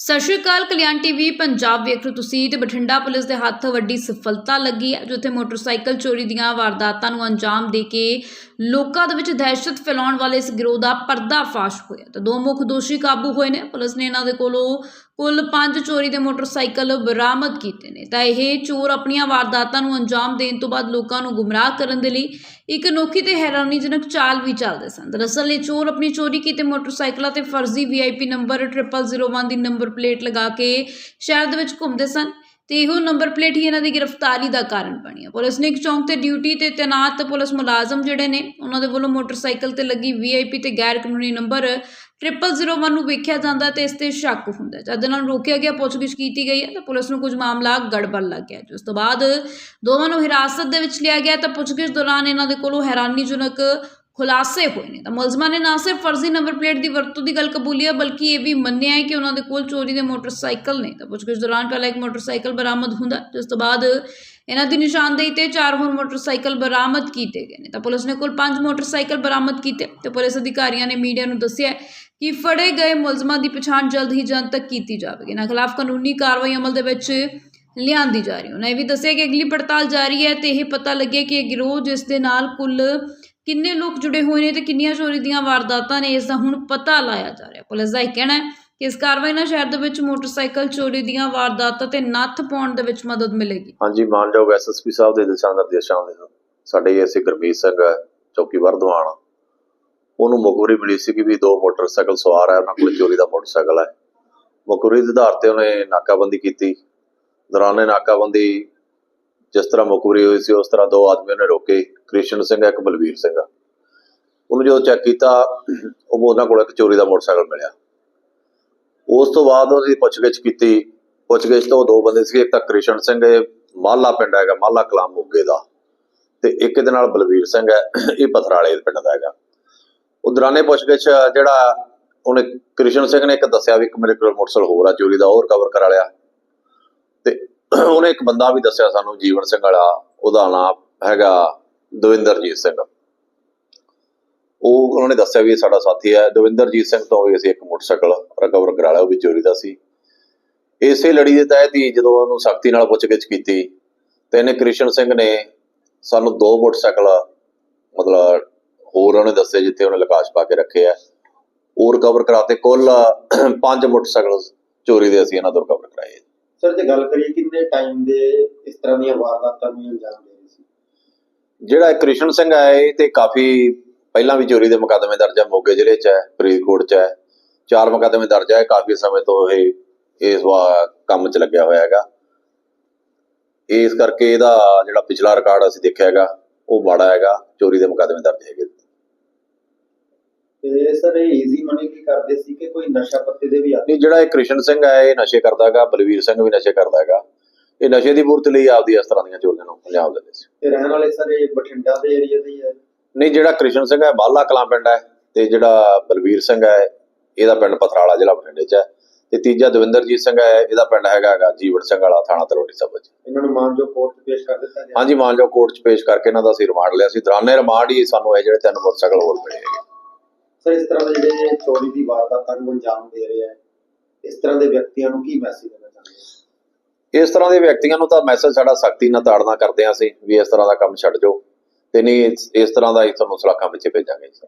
ਸਤਿ ਸ਼੍ਰੀ ਅਕਾਲ, ਕਲਿਆਣ ਟੀਵੀ, ਪੰਜਾਬ ਵੇਖ ਰਹੇ ਹੋ ਤੁਸੀਂ ਤੇ ਬਠਿੰਡਾ ਪੁਲਿਸ ਦੇ ਹੱਥ ਵੱਡੀ ਸਫਲਤਾ ਲੱਗੀ ਹੈ, ਜਿੱਥੇ ਮੋਟਰਸਾਈਕਲ ਚੋਰੀ ਦੀਆਂ ਵਾਰਦਾਤਾਂ ਨੂੰ ਅੰਜਾਮ ਦੇ ਕੇ ਲੋਕਾਂ ਦੇ ਵਿੱਚ ਦਹਿਸ਼ਤ ਫੈਲਾਉਣ ਵਾਲੇ ਇਸ ਗਿਰੋਹ ਦਾ ਪਰਦਾਫਾਸ਼ ਹੋਇਆ ਤੇ ਦੋ ਮੁੱਖ ਦੋਸ਼ੀ ਕਾਬੂ ਹੋਏ ਨੇ। ਪੁਲਿਸ ਨੇ ਇਹਨਾਂ ਦੇ ਕੋਲੋਂ ਕੁੱਲ 5 ਚੋਰੀ ਦੇ ਮੋਟਰਸਾਈਕਲ ਬਰਾਮਦ ਕੀਤੇ ਨੇ। ਤਾਂ ਇਹ ਚੋਰ ਆਪਣੀਆਂ ਵਾਰਦਾਤਾਂ ਨੂੰ ਅੰਜਾਮ ਦੇਣ ਤੋਂ ਬਾਅਦ ਲੋਕਾਂ ਨੂੰ ਗੁੰਮਰਾਹ ਕਰਨ ਦੇ ਲਈ ਇੱਕ ਅਨੋਖੀ ਤੇ ਹੈਰਾਨੀਜਨਕ ਚਾਲ ਵੀ ਚੱਲਦੇ ਸਨ। ਦਰਅਸਲ ਇਹ ਚੋਰ ਆਪਣੀ ਚੋਰੀ ਕੀਤੇ ਮੋਟਰਸਾਈਕਲਾਂ ਤੇ ਫਰਜ਼ੀ ਵੀਆਈਪੀ ਨੰਬਰ 0001 ਦੀ ਨੰਬਰ ਪਲੇਟ ਲਗਾ ਕੇ ਸ਼ਹਿਰ ਦੇ ਵਿੱਚ ਘੁੰਮਦੇ ਸਨ। ਤੇ ਇਹੋ ਨੰਬਰ ਪਲੇਟ ਹੀ ਇਹਨਾਂ ਦੀ ਗ੍ਰਿਫਤਾਰੀ ਦਾ ਕਾਰਨ ਬਣੀ ਹੈ ਪੁਲਿਸ ਨੇ ਇੱਕ ਚੌਂਕ ਤੇ ਡਿਊਟੀ ਤੇ ਤੈਨਾਤ ਪੁਲਿਸ ਮੁਲਾਜ਼ਮ ਜਿਹੜੇ ਨੇ, ਉਹਨਾਂ ਦੇ ਵੱਲੋਂ ਮੋਟਰਸਾਈਕਲ ਤੇ ਲੱਗੀ ਵੀਆਈਪੀ ਤੇ ਗੈਰ ਕਾਨੂੰਨੀ ਨੰਬਰ 0001 ਨੂੰ ਵੇਖਿਆ ਜਾਂਦਾ ਹੈ ਤੇ ਇਸ ਤੇ ਸ਼ੱਕ ਹੁੰਦਾ ਜਦ ਇਹਨਾਂ ਨੂੰ ਰੋਕਿਆ ਗਿਆ, ਪੁੱਛਗਿੱਛ ਕੀਤੀ ਗਈ ਹੈ, ਤਾਂ ਪੁਲਿਸ ਨੂੰ ਕੁਝ ਮਾਮਲਾ ਗੜਬੜ ਲੱਗ ਗਿਆ ਜਿਸ ਤੋਂ ਬਾਅਦ ਦੋਵਾਂ ਨੂੰ ਹਿਰਾਸਤ ਦੇ ਵਿੱਚ ਲਿਆ ਗਿਆ ਤਾਂ ਪੁੱਛਗਿੱਛ ਦੌਰਾਨ ਇਹਨਾਂ ਦੇ ਕੋਲੋਂ ਹੈਰਾਨੀਜਨਕ ਖੁਲਾਸੇ ਹੋਏ ਨੇ। ਤਾਂ ਮੁਲਜ਼ਮਾਂ ਨੇ ਨਾ ਸਿਰਫ ਫਰਜ਼ੀ ਨੰਬਰ ਪਲੇਟ ਦੀ ਵਰਤੋਂ ਦੀ ਗੱਲ ਕਬੂਲੀ ਹੈ ਬਲਕਿ ਇਹ ਵੀ ਮੰਨਿਆ ਹੈ ਕਿ ਉਹਨਾਂ ਦੇ ਕੋਲ ਚੋਰੀ ਦੇ ਮੋਟਰਸਾਈਕਲ ਨੇ। ਤਾਂ ਪੁੱਛਗਿੱਛ ਦੌਰਾਨ ਪਹਿਲਾਂ ਇੱਕ ਮੋਟਰਸਾਈਕਲ ਬਰਾਮਦ ਹੁੰਦਾ ਹੈ, ਜਿਸ ਤੋਂ ਬਾਅਦ ਇਹਨਾਂ ਦੀ ਨਿਸ਼ਾਨਦੇਹੀ ਤੇ ਚਾਰ ਹੋਰ ਮੋਟਰਸਾਈਕਲ ਬਰਾਮਦ ਕੀਤੇ ਗਏ ਨੇ। ਤਾਂ ਪੁਲਿਸ ਨੇ ਕੁੱਲ ਪੰਜ ਮੋਟਰਸਾਈਕਲ ਬਰਾਮਦ ਕੀਤੇ ਤੇ ਪੁਲਿਸ ਅਧਿਕਾਰੀਆਂ ਨੇ ਮੀਡੀਆ ਨੂੰ ਦੱਸਿਆ ਕਿ ਫੜੇ ਗਏ ਮੁਲਜ਼ਮਾਂ ਦੀ ਪਛਾਣ ਜਲਦ ਹੀ ਜਨਤਕ ਕੀਤੀ ਜਾਵੇਗੀ। ਇਹਨਾਂ ਖਿਲਾਫ ਕਾਨੂੰਨੀ ਕਾਰਵਾਈ ਅਮਲ ਦੇ ਵਿੱਚ ਲਿਆਂਦੀ ਜਾ ਰਹੀ ਹੈ। ਉਹਨਾਂ ਇਹ ਵੀ ਦੱਸਿਆ ਕਿ ਅਗਲੀ ਪੜਤਾਲ ਜਾਰੀ ਹੈ ਤੇ ਇਹ ਪਤਾ ਲੱਗਿਆ ਕਿ ਇਹ ਗਿਰੋਹ ਜਿਸ ਦੇ ਨਾਲ ਕੁੱਲ ਕਿੰਨੇ ਲੋਕ ਜੁੜੇ ਹੋਏ ਨੇ ਤੇ ਕਿੰਨੀਆਂ ਚੋਰੀ ਦੀਆਂ ਵਾਰਦਾਤਾਂ ਨੇ, ਇਸ ਦਾ ਹੁਣ ਪਤਾ ਲਾਇਆ ਜਾ ਰਿਹਾ। ਪੁਲਿਸ ਦਾ ਇਹ ਕਹਿਣਾ ਹੈ ਕਿ ਇਸ ਕਾਰਵਾਈ ਨਾਲ ਸ਼ਹਿਰ ਦੇ ਵਿੱਚ ਮੋਟਰਸਾਈਕਲ ਚੋਰੀ ਦੀਆਂ ਵਾਰਦਾਤਾਂ ਤੇ ਨੱਥ ਪਾਉਣ ਦੇ ਵਿੱਚ ਮਦਦ ਮਿਲੇਗੀ। ਹਾਂਜੀ, ਮਾਨਯੋਗ ਐਸਐਸਪੀ ਸਾਹਿਬ ਦੇ ਦਿਸ਼ਾ ਨਿਰਦੇਸ਼ਾਂ ਦੇ ਸਾਡੇ ਐਸਏ ਗੁਰਮੀਤ ਸਿੰਘ ਚੌਕੀ ਵਰਧਵਾਨ ਉਹਨੂੰ ਮੁਖਬਰੀ ਮਿਲੀ ਸੀ ਕਿ ਵੀ ਦੋ ਮੋਟਰਸਾਈਕਲ ਸਵਾਰ ਹੈ, ਉਹਨਾਂ ਕੋਲ ਚੋਰੀ ਦਾ ਮੋਟਰਸਾਈਕਲ ਹੈ। ਮੁਖਬਰੀ ਦੇ ਆਧਾਰ ਤੇ ਉਹਨੇ ਨਾਕਾਬੰਦੀ ਕੀਤੀ। ਦੌਰਾਨ ਨਾਕਾਬੰਦੀ ਜਿਸ ਤਰ੍ਹਾਂ ਮੁਕਬਰੀ ਹੋਈ ਸੀ ਉਸ ਤਰ੍ਹਾਂ ਦੋ ਆਦਮੀ ਨੇ ਰੋਕੇ ਕ੍ਰਿਸ਼ਨ ਸਿੰਘ ਹੈ, ਇੱਕ ਬਲਵੀਰ ਸਿੰਘ ਉਹਨੂੰ ਜਦੋਂ ਚੈੱਕ ਕੀਤਾ ਉਹ ਉਹਨਾਂ ਕੋਲ ਇੱਕ ਚੋਰੀ ਦਾ ਮੋਟਰਸਾਈਕਲ ਮਿਲਿਆ। ਉਸ ਤੋਂ ਬਾਅਦ ਉਹਦੀ ਪੁੱਛਗਿੱਛ ਕੀਤੀ। ਪੁੱਛਗਿੱਛ ਤੋਂ ਦੋ ਬੰਦੇ ਸੀਗੇ ਇੱਕ ਤਾਂ ਕ੍ਰਿਸ਼ਨ ਸਿੰਘ ਇਹ ਮਾਲਾ ਪਿੰਡ ਹੈਗਾ ਮਾਲਾ ਕਲਾਮ ਮੋਗੇ ਦਾ। ਤੇ ਇੱਕ ਇਹਦੇ ਨਾਲ ਬਲਵੀਰ ਸਿੰਘ ਹੈ ਇਹ ਪਥਰਾਲੇ ਪਿੰਡ ਦਾ ਹੈਗਾ। ਉਹ ਦੌਰਾਨੇ ਪੁੱਛਗਿੱਛ ਜਿਹੜਾ ਉਹਨੇ ਕ੍ਰਿਸ਼ਨ ਸਿੰਘ ਨੇ ਇੱਕ ਦੱਸਿਆ ਵੀ ਇੱਕ ਮੇਰੇ ਕੋਲ ਮੋਟਰਸਾਈਕਲ ਹੋਰ ਆ ਚੋਰੀ ਦਾ ਹੋਰ ਕਵਰ ਕਰਾ ਲਿਆ। ਤੇ ਉਹਨੇ ਇੱਕ ਬੰਦਾ ਵੀ ਦੱਸਿਆ ਸਾਨੂੰ, ਜੀਵਨ ਸਿੰਘ ਵਾਲਾ, ਉਹਦਾ ਨਾਮ ਹੈਗਾ ਦਵਿੰਦਰਜੀਤ ਸਿੰਘ। ਉਹ, ਉਹਨਾਂ ਨੇ ਦੱਸਿਆ ਵੀ ਇਹ ਸਾਡਾ ਸਾਥੀ ਹੈ। ਦਵਿੰਦਰਜੀਤ ਸਿੰਘ ਤੋਂ ਵੀ ਅਸੀਂ ਇੱਕ ਮੋਟਰਸਾਈਕਲ ਰਿਕਵਰ ਕਰਾ ਲਿਆ, ਉਹ ਵੀ ਚੋਰੀ ਦਾ ਸੀ। ਇਸੇ ਲੜੀ ਦੇ ਤਹਿਤ ਹੀ ਜਦੋਂ ਉਹਨੂੰ ਸਖਤੀ ਨਾਲ ਪੁੱਛਗਿੱਛ ਕੀਤੀ, ਤੇ ਇਹਨੇ ਕ੍ਰਿਸ਼ਨ ਸਿੰਘ ਨੇ ਸਾਨੂੰ ਦੋ ਮੋਟਰਸਾਈਕਲ, ਮਤਲਬ ਹੋਰ ਉਹਨੇ ਦੱਸੇ ਜਿੱਥੇ ਉਹਨੇ ਲਕਾਸ਼ ਪਾ ਕੇ ਰੱਖੇ ਆ। ਉਹ ਰਿਕਵਰ ਕਰਾਤੇ, ਕੁੱਲ ਪੰਜ ਮੋਟਰਸਾਈਕਲ ਚੋਰੀ ਦੇ ਅਸੀਂ ਇਹਨਾਂ ਤੋਂ ਰਿਕਵਰ ਕਰਾਏ। ਸਰ ਜੇ ਗੱਲ ਕਰੀਏ ਕਿੰਨੇ ਟਾਈਮ ਦੇ ਇਸ ਤਰ੍ਹਾਂ ਦੀਆਂ ਵਾਰਦਾਤਾਂ ਨੂੰ ਅੰਜਾਮ ਦੇ ਰਹੇ ਸੀ? ਜਿਹੜਾ ਕ੍ਰਿਸ਼ਨ ਸਿੰਘ ਹੈ ਇਹ ਤੇ ਕਾਫੀ ਪਹਿਲਾਂ ਵੀ ਚੋਰੀ ਦੇ ਮੁਕੱਦਮੇ ਦਰਜ ਹੈ ਮੋਗੇ ਜ਼ਿਲ੍ਹੇ 'ਚ ਹੈ, ਫਰੀਦਕੋਟ 'ਚ ਹੈ। ਚਾਰ ਮੁਕੱਦਮੇ ਦਰਜ ਹੈ ਕਾਫੀ ਸਮੇਂ ਤੋਂ ਇਹ, ਇਸ ਕੰਮ 'ਚ ਲੱਗਿਆ ਹੋਇਆ ਹੈਗਾ। ਇਸ ਕਰਕੇ ਇਹਦਾ ਜਿਹੜਾ ਪਿਛਲਾ ਰਿਕਾਰਡ ਅਸੀਂ ਦੇਖਿਆ ਹੈਗਾ, ਉਹ ਮਾੜਾ ਹੈਗਾ, ਚੋਰੀ ਦੇ ਮੁਕੱਦਮੇ ਦਰਜ ਹੈਗੇ। ਤੇ ਸਰ ਇਹ ਈਜ਼ੀ ਮਨੀ ਕੀ ਕਰਦੇ ਸੀ ਕਿ ਕੋਈ ਨਸ਼ਾ ਪੱਤੇ ਦੇ ਵੀ ਆਦੀ ਨਹੀਂ ਜਿਹੜਾ ਇਹ ਕ੍ਰਿਸ਼ਨ ਸਿੰਘ ਹੈ ਇਹ ਨਸ਼ੇ ਕਰਦਾ ਹੈਗਾ ਬਲਵੀਰ ਸਿੰਘ ਵੀ ਨਸ਼ੇ ਕਰਦਾ ਹੈਗਾ। ਇਹ ਨਸ਼ੇ ਦੀ ਪੂਰਤੀ ਲਈ ਆਪਦੀ ਇਸ ਤਰ੍ਹਾਂ ਦੀਆਂ ਚੋਰੀਆਂ ਨੂੰ ਪੰਜਾਬ ਦਿੰਦੇ ਸੀ। ਤੇ ਰਹਿਣ ਵਾਲੇ ਸਰ ਇਹ ਬਠਿੰਡਾ ਦੇ ਏਰੀਆ ਦੇ ਹੀ ਹੈ ਨਹੀਂ ਜਿਹੜਾ ਕ੍ਰਿਸ਼ਨ ਸਿੰਘ ਹੈ ਬਾਲਾ ਕਲਾਂ ਪਿੰਡ ਹੈ ਤੇ ਜਿਹੜਾ ਬਲਵੀਰ ਸਿੰਘ ਹੈ ਇਹਦਾ ਪਿੰਡ ਪਥਰਾਲਾ ਜ਼ਿਲ੍ਹਾ ਬਠਿੰਡੇ 'ਚ ਹੈ। ਤੇ ਤੀਜਾ ਦਵਿੰਦਰਜੀਤ ਸਿੰਘ ਹੈ ਇਹਦਾ ਪਿੰਡ ਹੈਗਾ ਹੈਗਾ ਜੀਵਨ ਸਿੰਘ ਵਾਲਾ ਥਾਣਾ ਤਲੋੜੀ ਸਭਾ 'ਚ। ਇਹਨਾਂ ਨੂੰ ਮਾਨਜੋ ਕੋਰਟ 'ਚ ਪੇਸ਼ ਕਰ ਦਿੱਤਾ ਗਿਆ। ਹਾਂਜੀ ਮਾਨਜੋ ਕੋਰਟ 'ਚ ਪੇਸ਼ ਕਰਕੇ ਇਹਨਾਂ ਦਾ ਅਸੀਂ ਰਿਮਾਂਡ ਲਿਆ ਸੀ। ਦੌਰਾਨੇ ਰਿਮਾਂਡ ਹੀ ਸਾਨੂੰ ਇਹ ਜਿਹੜੇ ਤਿੰਨ ਮੋਟਰਸਾਈਕਲ ਹੋਰ ਮਿਲੇ ਹੈਗੇ। ਸਰ, ਇਸ ਤਰ੍ਹਾਂ ਦੇ ਜਿਹੜੇ ਚੋਰੀ ਦੀ ਵਾਰਦਾਤਾਂ ਨੂੰ ਅੰਜਾਮ ਦੇ ਰਹੇ ਆ। ਇਸ ਤਰ੍ਹਾਂ ਦੇ ਵਿਅਕਤੀਆਂ ਨੂੰ ਕੀ ਮੈਸੇਜ ਦੇਣਾ ਚਾਹੁੰਦੇ ਇਸ ਤਰ੍ਹਾਂ ਦੇ ਵਿਅਕਤੀਆਂ ਨੂੰ ਤਾਂ ਮੈਸੇਜ ਸਾਡਾ ਸਖਤੀ ਨਾਲ ਤਾੜਨਾ ਕਰਦੇ ਹਾਂ ਅਸੀਂ, ਵੀ ਇਸ ਤਰ੍ਹਾਂ ਦਾ ਕੰਮ ਛੱਡ ਜਾਓ। ਤੇ ਨਹੀਂ, ਇਸ- ਤਰ੍ਹਾਂ ਦਾ ਹੀ ਤੁਹਾਨੂੰ ਸਲਾਖਾਂ ਵਿੱਚ ਭੇਜਾਂਗੇ ਸਰ।